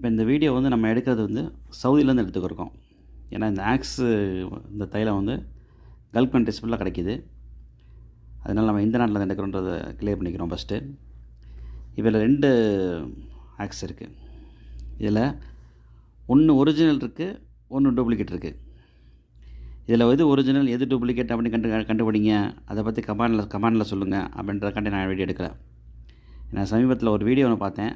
இப்போ இந்த வீடியோ வந்து நம்ம எடுக்கிறது வந்து சவுதியிலேருந்து எடுத்துக்கிருக்கோம். ஏன்னா இந்த ஆக்ஸு இந்த தைலம் வந்து கல்ஃப் கண்ட்ரிஸ் ஃபுல்லாக கிடைக்கிது. அதனால் நம்ம இந்த நாட்டில் எடுக்கிறோன்றதை கிளியர் பண்ணிக்கிறோம் ஃபஸ்ட்டு இதில் ரெண்டு ஆக்ஸ் இருக்குது இதில் ஒன்று ஒரிஜினல் இருக்குது ஒன்று டூப்ளிகேட் இருக்குது இதில் எது ஒரிஜினல் எது டூப்ளிகேட் அப்படின்னு கண்டு கண்டுபிடிங்க. அதை பற்றி கமாண்டில் கமாண்டில் சொல்லுங்கள் அப்படின்றக்காண்டி நான் வீடியோ எடுக்கிறேன் நான் சமீபத்தில் ஒரு வீடியோ ஒன்று பார்த்தேன்.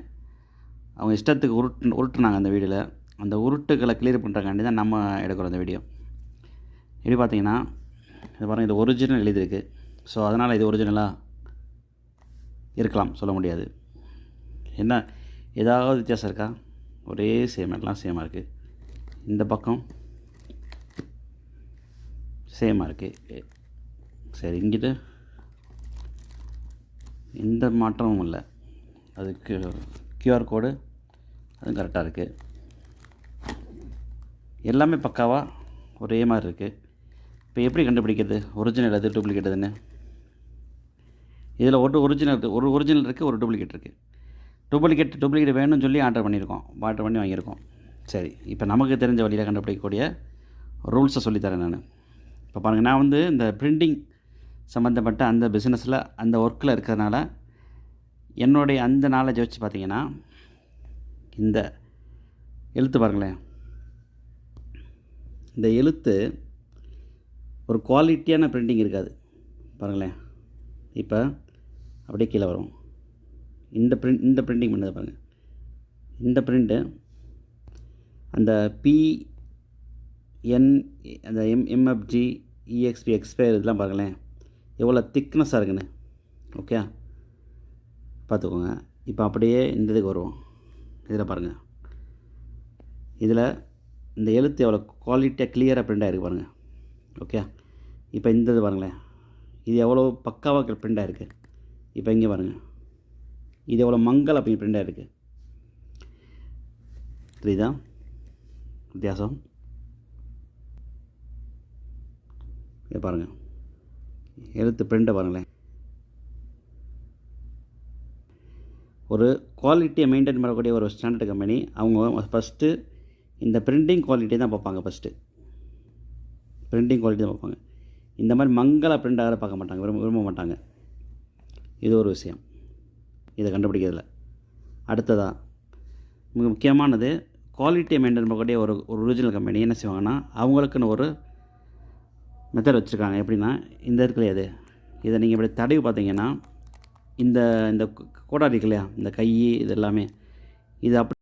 அவங்க இஷ்டத்துக்கு உருட்டு உருட்டுனாங்க அந்த வீடியோவில் அந்த உருட்டுகளை கிளியர் பண்ணுறக்காண்டி தான் நம்ம எடுக்கிறோம் அந்த வீடியோ. எப்படி பார்த்தீங்கன்னா இது பாருங்கள் இது ஒரிஜினல் எழுதியிருக்கு. ஸோ அதனால் இது ஒரிஜினலாக இருக்கலாம் சொல்ல முடியாது. என்ன ஏதாவது வித்தியாசம் இருக்கா? ஒரே சேம் எல்லாம் சேமாக இருக்குது இந்த பக்கம் சேமாக இருக்குது சரி இங்கிட்டு எந்த மாற்றமும் இல்லை. அதுக்கு கியூஆர் கோடு அதுவும் கரெக்டாக இருக்குது எல்லாமே பக்காவாக ஒரே மாதிரி இருக்குது இப்போ எப்படி கண்டுபிடிக்கிறது? ஒரிஜினல் அது டூப்ளிகேட் எதுன்னு? இதில் ஒரு ஒரிஜினல் இருக்குது ஒரு ஒரிஜினல் இருக்குது ஒரு டூப்ளிகேட் இருக்குது டூப்ளிகேட் டூப்ளிகேட் வேணும்னு சொல்லி ஆர்டர் பண்ணியிருக்கோம். ஆர்டர் பண்ணி வாங்கியிருக்கோம். சரி இப்போ நமக்கு தெரிஞ்ச வழியில் கண்டுபிடிக்கக்கூடிய ரூல்ஸை சொல்லித்தரேன் நான். இப்போ பாருங்கள் நான் வந்து இந்த பிரிண்டிங் சம்மந்தப்பட்ட அந்த பிஸ்னஸில் அந்த ஒர்க்கில் இருக்கிறதுனால என்னுடைய அந்த நாலேஜ் வச்சு பார்த்தீங்கன்னா இந்த எழுத்து பாருங்களேன். இந்த எழுத்து ஒரு குவாலிட்டியான பிரிண்டிங் இருக்காது. பாருங்களேன். இப்போ அப்படியே கீழே வரும். இந்த பிரிண்ட் இந்த பிரிண்டிங் பண்ணது பாருங்கள் இந்த பிரிண்ட்டு அந்த பி என் அந்த எம் எம்எஃப்ஜி இஎக்ஸ்பி எக்ஸ்பயர் இதெல்லாம் பாருங்களேன். எவ்வளோ திக்னஸாக இருக்குன்னு. ஓகே பார்த்துக்கோங்க. இப்போ அப்படியே இந்த இதுக்கு வருவோம். இதில் பாருங்கள் இதில் இந்த எழுத்து எவ்வளோ குவாலிட்டியாக கிளியராக பிரிண்ட் ஆகிருக்கு பாருங்கள் ஓகே இப்போ இந்த இது பாருங்களேன். இது எவ்வளோ பக்காவாக பிரிண்ட் ஆகிருக்கு இப்போ இங்கே பாருங்கள் இது எவ்வளோ மங்கள் அப்படி பிரிண்ட் ஆகிருக்கு புரியுதா? வித்தியாசம்? இதை பாருங்கள் எழுத்து பிரிண்டை பாருங்களேன். ஒரு குவாலிட்டியை மெயின்டைன் பண்ணக்கூடிய ஒரு ஸ்டாண்டர்ட் கம்பெனி அவங்க ஃபஸ்ட்டு இந்த பிரிண்டிங் குவாலிட்டி தான் பார்ப்பாங்க ஃபஸ்ட்டு பிரிண்டிங் குவாலிட்டி தான் பார்ப்பாங்க. இந்த மாதிரி மங்கள பிரிண்ட் ஆகிற பார்க்க மாட்டாங்க விரும்ப விரும்ப மாட்டாங்க. இது ஒரு விஷயம். இதை கண்டுபிடிக்கிறதுல. அடுத்ததாக மிக முக்கியமானது குவாலிட்டியை மெயின்டைன் பண்ணக்கூடிய ஒரு ஒரு ஒரிஜினல் கம்பெனி என்ன செய்வாங்கன்னா அவங்களுக்குன்னு ஒரு மெத்தட் வச்சுருக்காங்க. எப்படின்னா இந்த இருக்குல்லையா இதை. நீங்கள் இப்படி தடவி பார்த்தீங்கன்னா இந்த இந்த கோடாரி இல்லையா? இந்த கை இது எல்லாமே இது அப்படி